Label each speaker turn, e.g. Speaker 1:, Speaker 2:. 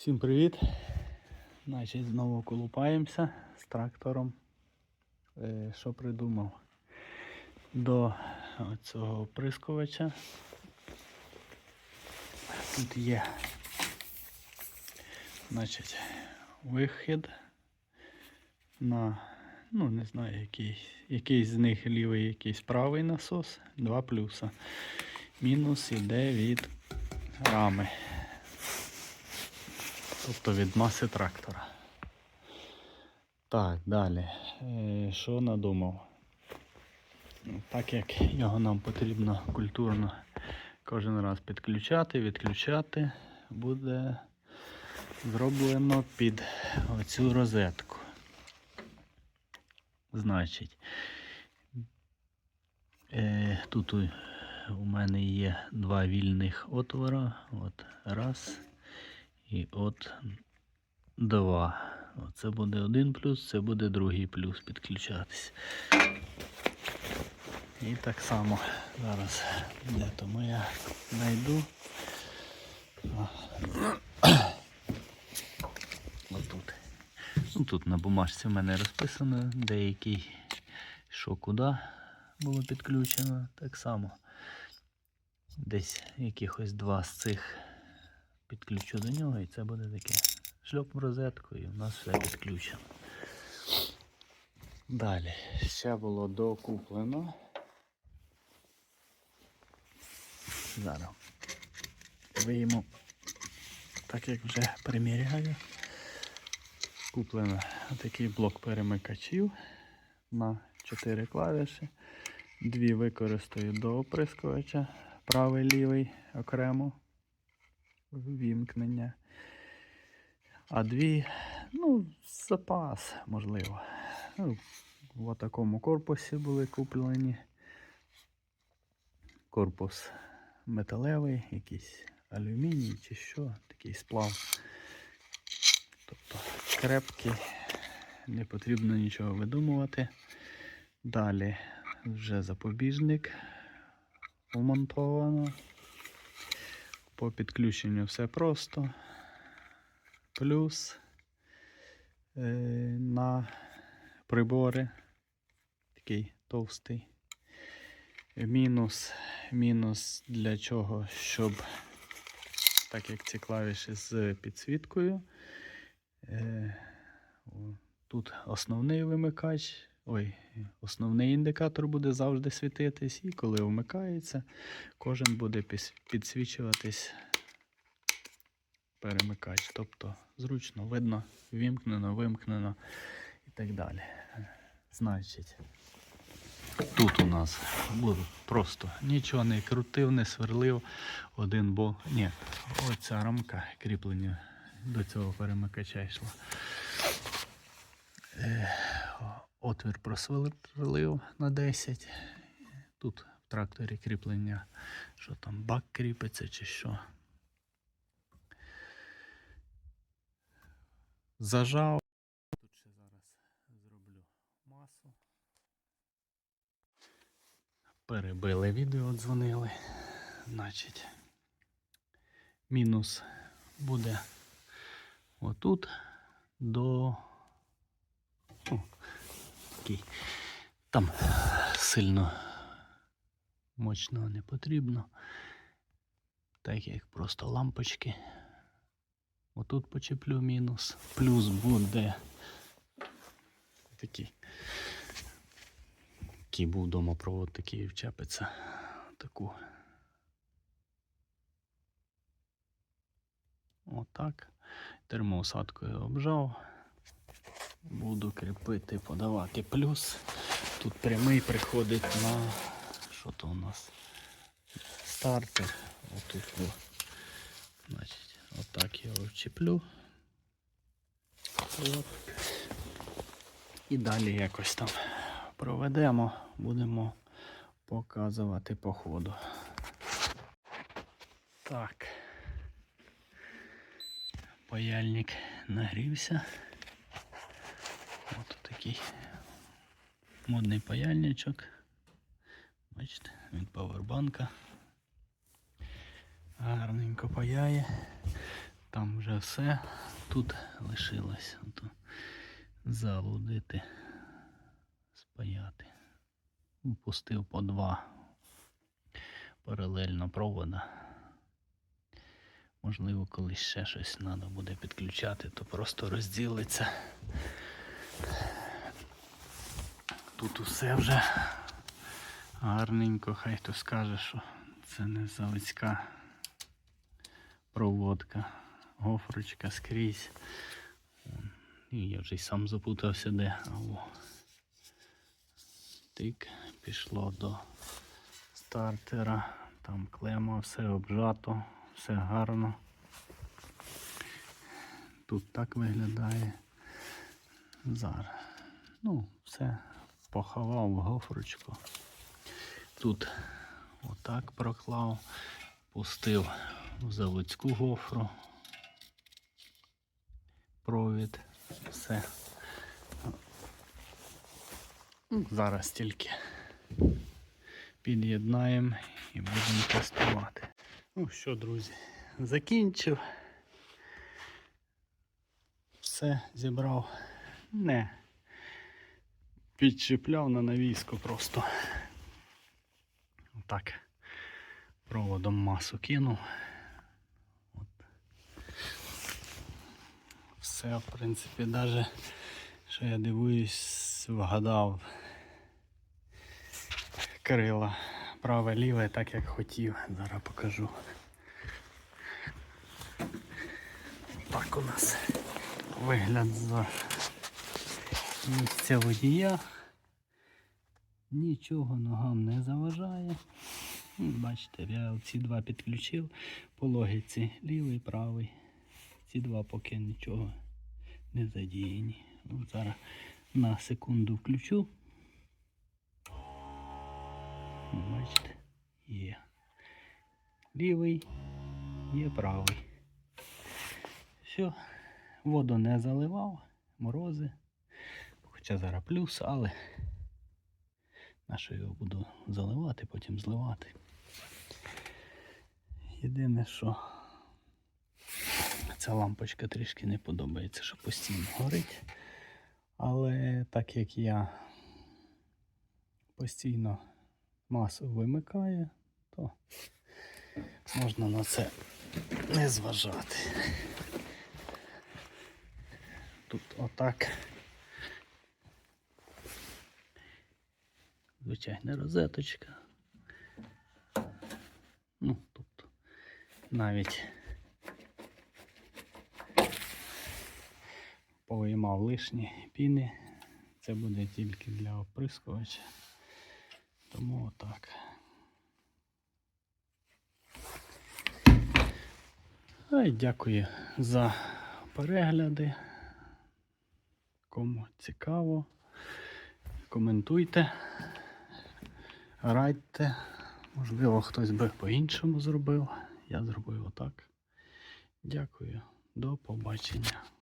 Speaker 1: Всім привіт! Значить, знову колупаємося з трактором. Е, Що придумав? До цього оприскувача. Тут є значить, вихід на, ну не знаю, який, який з них лівий, якийсь правий насос, два плюса. Мінус іде від рами. Тобто від маси трактора. Так, далі. Е, Що надумав? Ну, Так як його нам потрібно культурно кожен раз підключати, відключати, буде зроблено під оцю розетку. Значить, е, тут у, у мене є два вільних отвора. От раз і от два. Це буде один плюс, це буде другий плюс підключатись. І так само зараз де тому я знайду. Отут. Ну, тут на бумажці в мене розписано деякий, що куди було підключено. Так само десь якихось два з цих підключу до нього і це буде таке шльоп в розетку і в нас все підключено. Далі, ще було докуплено. Зараз вийму, так як вже приміряю. Куплено такий блок перемикачів на 4 клавіші. Дві використаю до оприскувача, правий лівий окремо вімкнення. А дві, ну, запас, можливо. Ну, в такому корпусі були куплені. Корпус металевий, якийсь алюміній чи що, такий сплав. Тобто крепкий, не потрібно нічого видумувати. Далі вже запобіжник вмонтовано. По підключенню все просто. Плюс е, на прибори такий товстий. Мінус, мінус для чого, щоб, так як ці клавіші з підсвіткою. Е, тут основний вимикач. Ой, основний індикатор буде завжди світитись, і коли вмикається, кожен буде підсвічуватись перемикач. Тобто зручно видно, вімкнено, вимкнено і так далі. Значить, тут у нас буду просто нічого не крутив, не сверлив. Один бо. Ні, оця рамка кріплення до цього перемикача йшла. Отвір просверлив на 10. Тут в тракторі кріплення, що там бак кріпиться чи що. Зажав. Тут ще зараз зроблю масу. Перебили відео, дзвонили. Значить, мінус буде отут до. Такий. Там сильно мощного не потрібно. Так як просто лампочки. Отут почеплю мінус. Плюс буде такий. Який був вдома провод, такий вчепиться. Таку. Отак. Термоусадкою обжав. Буду кріпити, подавати плюс. Тут прямий приходить на що то у нас? Стартер. Отут. Значить, отак вчеплю. От. І далі якось там проведемо, будемо показувати по ходу. Так. Паяльник нагрівся. Такий модний паяльничок. Бачите, від павербанка. Гарненько паяє. Там вже все. Тут лишилось залудити, спаяти. Пустив по два паралельно провода. Можливо, колись ще щось треба буде підключати, то просто розділиться. Тут усе вже гарненько, хай хто скаже, що це не заводська проводка, гофрочка скрізь. І я вже й сам запутався де. О. Тик, пішло до стартера. Там клема, все обжато, все гарно. Тут так виглядає. Зараз. Ну, все поховав гофрочку. Тут отак проклав, пустив в заводську гофру. Провід, все. Ну, Зараз тільки під'єднаємо і будемо тестувати. Ну що, друзі, закінчив. Все зібрав. Не. Підчіпляв на навіску просто. Отак. Проводом масу кинув. От. Все, в принципі, навіть, що я дивуюсь, вгадав крила праве ліве, так як хотів. Зараз покажу. Так у нас вигляд за місця водія. Нічого ногам не заважає. Бачите, я ці два підключив по логіці лівий, правий. Ці два поки нічого не задіяні. Зараз на секунду включу. Бачите, є. Лівий, є правий. Все, воду не заливав, морози. Хоча зараз плюс, але на що його буду заливати, потім зливати. Єдине, що ця лампочка трішки не подобається, що постійно горить. Але так як я постійно масу вимикаю, то можна на це не зважати. Тут отак. Звичайна розеточка. Ну, тобто навіть повиймав лишні піни. Це буде тільки для оприскувача. Тому отак. А дякую за перегляди. Кому цікаво, коментуйте, радьте. Можливо, хтось би по-іншому зробив. Я зробив отак. Дякую. До побачення.